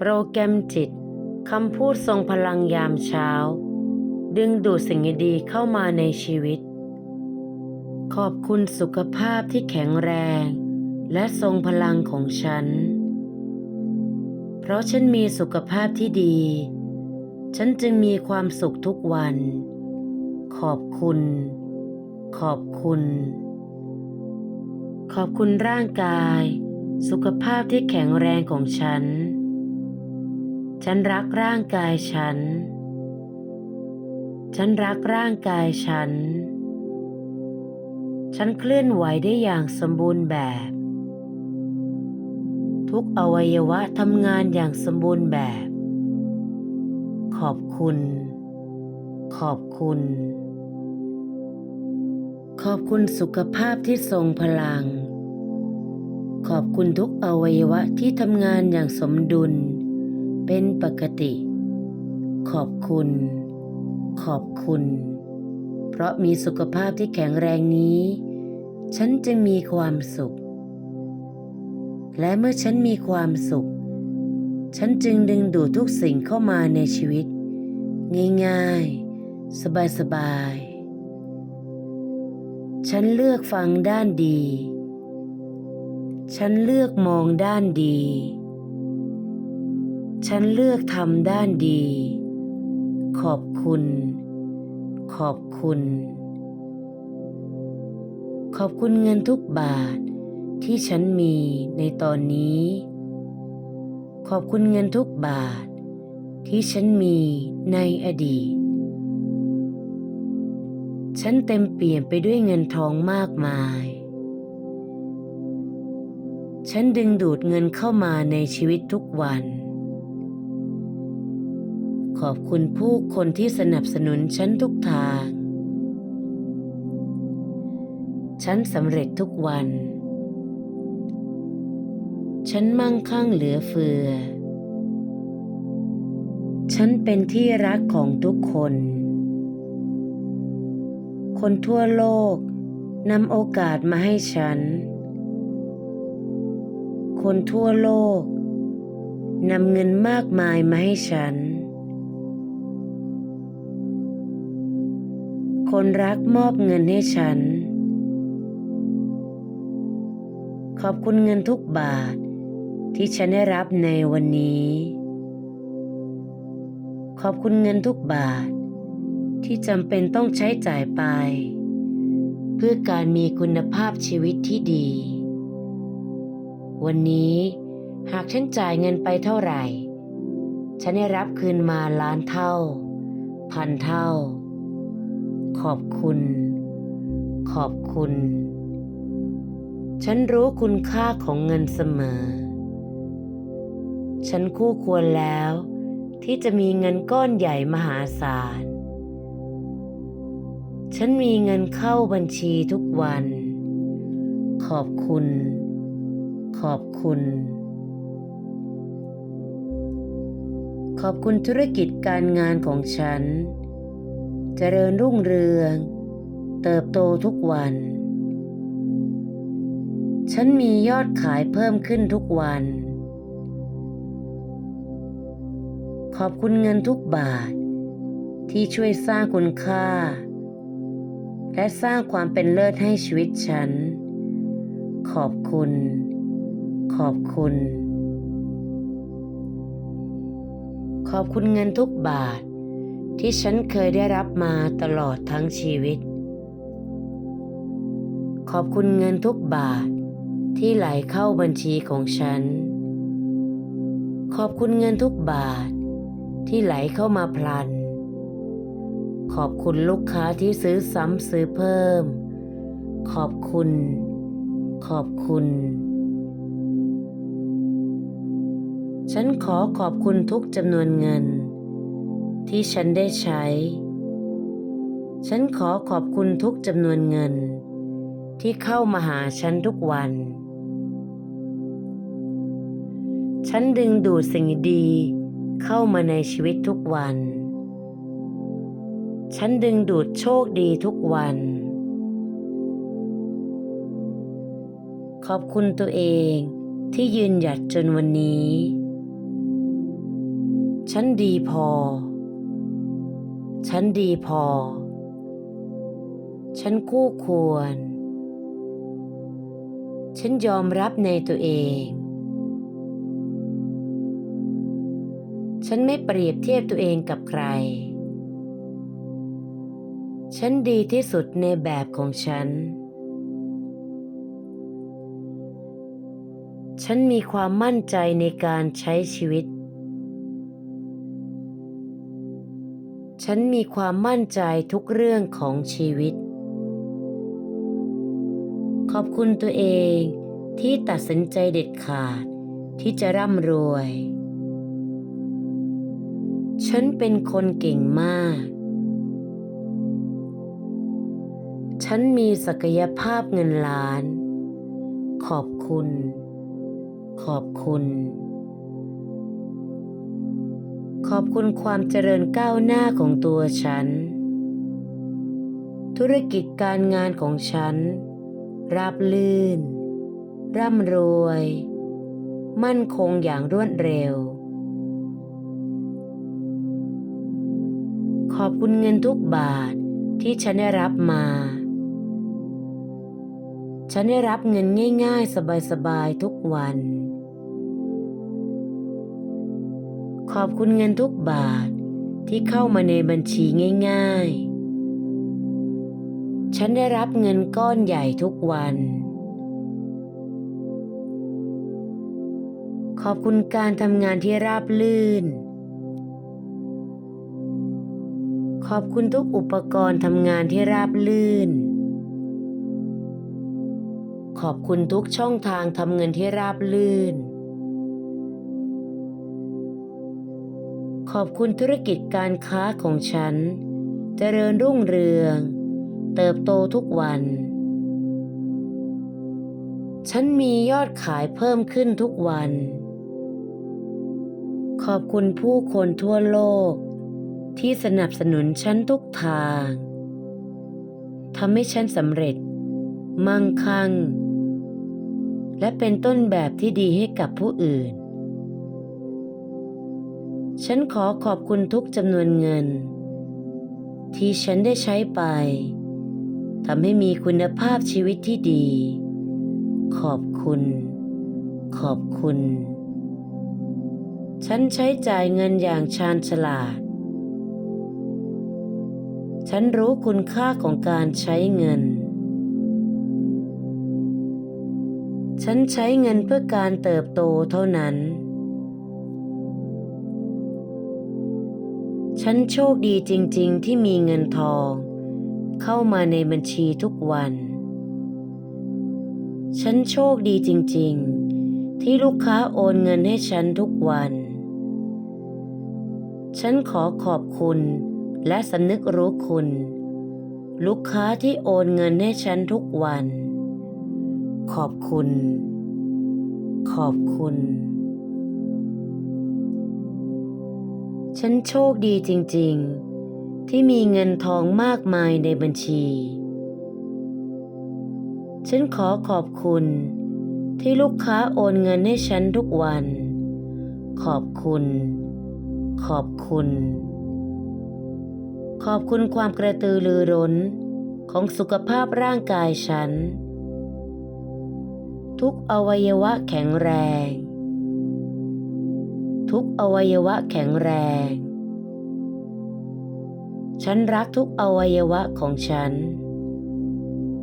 โปรแกรมจิตคำพูดทรงพลังยามเช้า ดึงดูดสิ่งดีๆเข้ามาในชีวิต ขอบคุณสุขภาพที่แข็งแรง และทรงพลังของฉัน เพราะฉันมีสุขภาพที่ดี ฉันจึงมีความสุขทุกวัน ขอบคุณ ขอบคุณ ขอบคุณร่างกาย สุขภาพที่แข็งแรงของฉัน ฉันรักร่างกายฉัน ฉันรักร่างกายฉัน ฉันเคลื่อนไหวได้อย่างสมบูรณ์แบบ ทุกอวัยวะทำงานอย่างสมบูรณ์แบบ ขอบคุณ ขอบคุณ ขอบคุณสุขภาพที่ทรงพลัง ขอบคุณทุกอวัยวะที่ทำงานอย่างสมดุล เป็นปกติ ขอบคุณ ขอบคุณ เพราะมีสุขภาพที่แข็งแรงนี้ ฉันจึงมีความสุข และเมื่อฉันมีความสุข ฉันจึงดึงดูดทุกสิ่งเข้ามาในชีวิต ง่ายๆ สบายๆฉันเลือกฟังด้านดี ฉันเลือกมองด้านดี ฉันเลือกทำด้านดี ขอบคุณ ขอบคุณ ขอบคุณเงินทุกบาทที่ฉันมีในตอนนี้ ขอบคุณเงินทุกบาทที่ฉันมีในอดีต ฉันเต็มเปี่ยมไปด้วยเงินทองมากมาย ฉันดึงดูดเงินเข้ามาในชีวิตทุกวัน ขอบคุณผู้คนที่สนับสนุนฉันทุกทาง ฉันสำเร็จทุกวัน ฉันมั่งคั่งเหลือเฟือ ฉันเป็นที่รักของทุกคน คนทั่วโลกนำโอกาสมาให้ฉัน คนทั่วโลกนำเงินมากมายมาให้ฉัน คนรักมอบเงินให้ฉัน ขอบคุณเงินทุกบาทที่ฉันได้รับในวันนี้ ขอบคุณเงินทุกบาท ที่จำเป็นต้องใช้จ่ายไป เพื่อการมีคุณภาพชีวิตที่ดี วันนี้หากฉันจ่ายเงินไปเท่าไหร่ ฉันได้รับคืนมาล้านเท่า พันเท่า ขอบคุณ ขอบคุณ ฉันรู้คุณค่าของเงินเสมอ ฉันคู่ควรแล้วที่จะมีเงินก้อนใหญ่มหาศาล ฉันมีเงินเข้าบัญชีทุกวัน ขอบคุณ ขอบคุณ ขอบคุณธุรกิจการงานของฉัน เจริญรุ่งเรือง เติบโตทุกวัน ฉันมียอดขายเพิ่มขึ้นทุกวัน ขอบคุณเงินทุกบาท ที่ช่วยสร้างคุณค่า และสร้างความเป็นเลิศให้ชีวิตฉัน ขอบคุณ ขอบคุณ ขอบคุณเงินทุกบาท ที่ฉันเคยได้รับมาตลอดทั้งชีวิต ขอบคุณเงินทุกบาทที่ไหลเข้าบัญชีของฉัน ขอบคุณเงินทุกบาทที่ไหลเข้ามาพลัน ขอบคุณลูกค้าที่ซื้อซ้ำซื้อเพิ่ม ขอบคุณ ขอบคุณ ฉันขอขอบคุณทุกจำนวนเงิน ที่ฉันได้ใช้ ฉันขอขอบคุณทุกจำนวนเงิน ที่เข้ามาหาฉันทุกวัน ฉันดึงดูดสิ่งดีเข้ามาในชีวิตทุกวัน ฉันดึงดูดโชคดีทุกวัน ขอบคุณตัวเองที่ยืนหยัดจนวันนี้ ฉันดีพอ ฉันดีพอ ฉันคู่ควร ฉันยอมรับในตัวเอง ฉันไม่เปรียบเทียบตัวเองกับใคร ฉันดีที่สุดในแบบของฉัน ฉันมีความมั่นใจในการใช้ชีวิต ฉันมีความมั่นใจทุกเรื่องของชีวิต ขอบคุณตัวเองที่ตัดสินใจเด็ดขาดที่จะร่ำรวย ฉันเป็นคนเก่งมาก ฉันมีศักยภาพเงินล้าน ขอบคุณ ขอบคุณ ขอบคุณความเจริญก้าวหน้าของตัวฉัน ธุรกิจการงานของฉัน ราบลื่น ร่ำรวย มั่นคงอย่างรวดเร็ว ขอบคุณเงินทุกบาทที่ฉันได้รับมา ฉันได้รับเงินง่าย ๆ สบาย ๆ ทุกวัน อบคุณเงินทุกบาทที่เข้ามาในบัญชีง่ายๆ ฉันได้รับเงินก้อนใหญ่ทุกวัน ขอบคุณการทำงานที่ราบลื่น ขอบคุณทุกอุปกรณ์ทำงานที่ราบลื่น ขอบคุณทุกช่องทางทำเงินที่ราบลื่น ขอบคุณธุรกิจการค้าของฉัน เจริญรุ่งเรือง เติบโตทุกวัน ฉันมียอดขายเพิ่มขึ้นทุกวัน ขอบคุณผู้คนทั่วโลก ที่สนับสนุนฉันทุกทางทำให้ฉันสำเร็จ มั่งคั่ง และเป็นต้นแบบที่ดีให้กับผู้อื่น ฉันขอขอบคุณทุกจำนวนเงิน ที่ฉันได้ใช้ไปทำให้มีคุณภาพชีวิตที่ดี ขอบคุณ ขอบคุณ ฉันใช้จ่ายเงินอย่างชาญฉลาด ฉันรู้คุณค่าของการใช้เงิน ฉันใช้เงินเพื่อการเติบโตเท่านั้น ฉันโชคดีจริง ๆ ที่มีเงินทอง เข้ามาในบัญชีทุกวัน ฉันโชคดีจริง ๆ ที่ลูกค้าโอนเงินให้ฉันทุกวัน ฉันขอขอบคุณและสำนึกรู้คุณ ลูกค้าที่โอนเงินให้ฉันทุกวัน ขอบคุณ ขอบคุณ ฉันโชคดีจริงๆ ที่มีเงินทองมากมายในบัญชี ฉันขอขอบคุณที่ลูกค้าโอนเงินให้ฉันทุกวัน ขอบคุณ ขอบคุณ ขอบคุณความกระตือรือร้นของสุขภาพร่างกายฉัน ทุกอวัยวะแข็งแรง ทุกอวัยวะแข็งแรง ฉันรักทุกอวัยวะของฉัน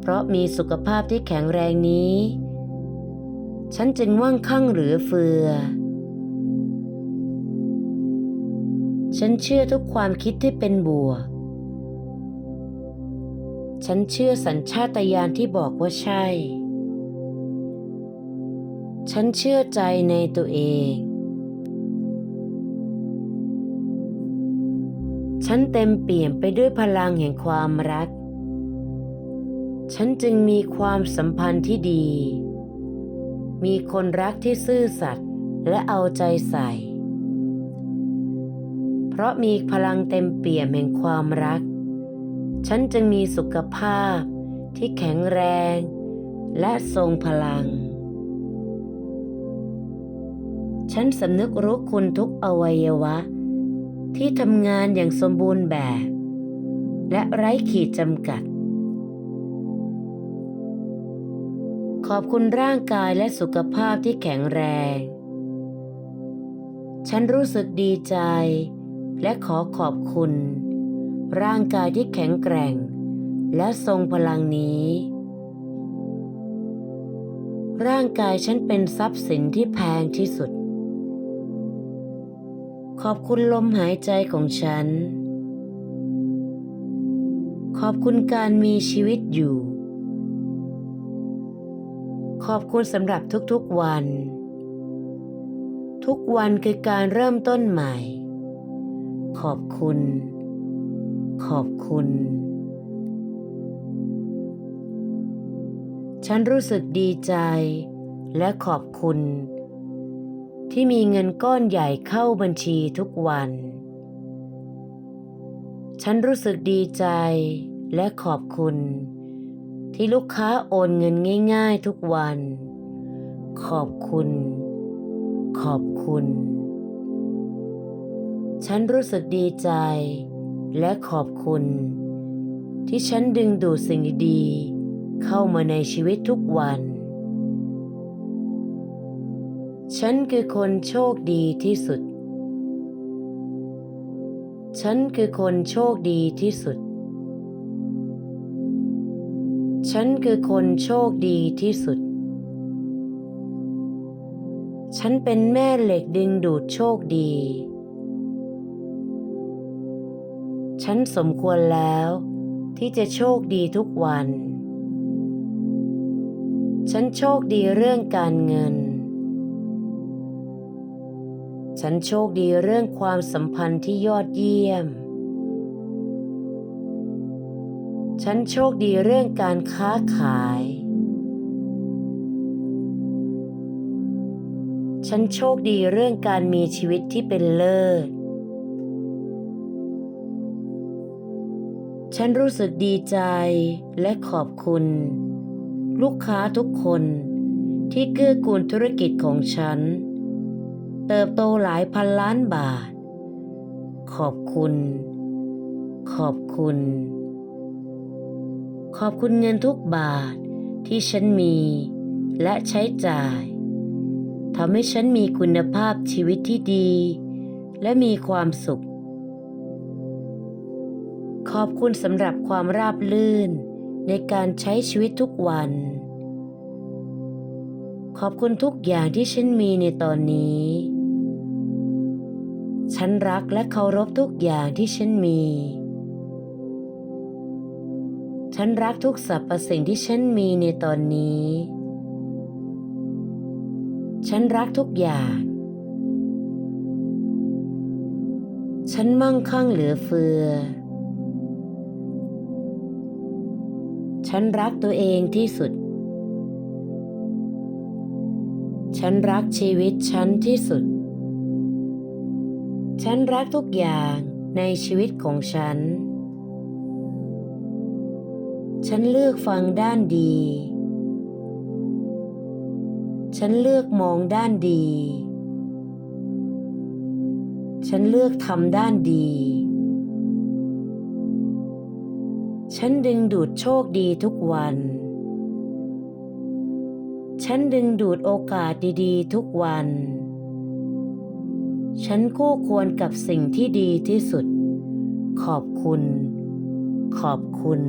เพราะมีสุขภาพที่แข็งแรงนี้ ฉันจึงว่างคั่งเหลือเฟือ ฉันเชื่อทุกความคิดที่เป็นบวก ฉันเชื่อสัญชาตญาณที่บอกว่าใช่ฉันเชื่อใจในตัวเอง ฉันเต็มเปี่ยมไปด้วยพลังแห่งความรัก ฉันจึงมีความสัมพันธ์ที่ดี มีคนรักที่ซื่อสัตย์และเอาใจใส่ เพราะมีพลังเต็มเปี่ยมแห่งความรัก ฉันจึงมีสุขภาพที่แข็งแรง และทรงพลัง ฉันสำนึกรู้คุณทุกอวัยวะ ที่ทำงานอย่างสมบูรณ์แบบ และไร้ขีดจำกัด ขอบคุณร่างกายและสุขภาพที่แข็งแรง ฉันรู้สึกดีใจ และขอขอบคุณ ร่างกายที่แข็งแกร่ง และทรงพลังนี้ ร่างกายฉันเป็นทรัพย์สินที่แพงที่สุด ขอบคุณลมหายใจของฉัน ขอบคุณการมีชีวิตอยู่ ขอบคุณสำหรับทุกๆวัน ทุกวันคือการเริ่มต้นใหม่ ขอบคุณ ขอบคุณ ฉันรู้สึกดีใจและขอบคุณ ที่มีเงินก้อนใหญ่เข้าบัญชีทุกวัน ฉันรู้สึกดีใจและขอบคุณ ที่ลูกค้าโอนเงินง่าย ๆทุกวัน ขอบคุณ ขอบคุณ ฉันรู้สึกดีใจ และขอบคุณ ที่ฉันดึงดูดสิ่งดีๆเข้ามาในชีวิตทุกวัน ฉันคือคนโชคดีที่สุด ฉันคือคนโชคดีที่สุด ฉันคือคนโชคดีที่สุด ฉันเป็นแม่เหล็กดึงดูดโชคดี ฉันสมควรแล้วที่จะโชคดีทุกวัน ฉันโชคดีเรื่องการเงิน ฉันโชคดีเรื่องความสัมพันธ์ที่ยอดเยี่ยม ฉันโชคดีเรื่องการค้าขาย ฉันโชคดีเรื่องการมีชีวิตที่เป็นเลิศ ฉันรู้สึกดีใจและขอบคุณ ลูกค้าทุกคนที่เกื้อกูลธุรกิจของฉัน เติบโตหลายพันล้านบาท ขอบคุณ ขอบคุณ ขอบคุณเงินทุกบาทที่ฉันมีและใช้จ่ายทำให้ฉันมีคุณภาพชีวิตที่ดี และมีความสุข ขอบคุณสำหรับความราบรื่นในการใช้ชีวิตทุกวัน ขอบคุณทุกอย่างที่ฉันมีในตอนนี้ ฉันรักและเคารพทุกอย่างที่ฉันมี ฉันรักทุกสรรพสิ่งที่ฉันมีในตอนนี้ ฉันรักทุกอย่าง ฉันมั่งคั่งเหลือเฟือ ฉันรักตัวเองที่สุด ฉันรักชีวิตฉันที่สุด ฉันรักทุกอย่างในชีวิตของฉัน ฉันเลือกฟังด้านดี ฉันเลือกมองด้านดี ฉันเลือกทำด้านดี ฉันดึงดูดโชคดีทุกวัน ฉันดึงดูดโอกาสดีๆ ทุกวัน ฉันคู่ควรกับสิ่งที่ดีที่สุด ขอบคุณ ขอบคุณ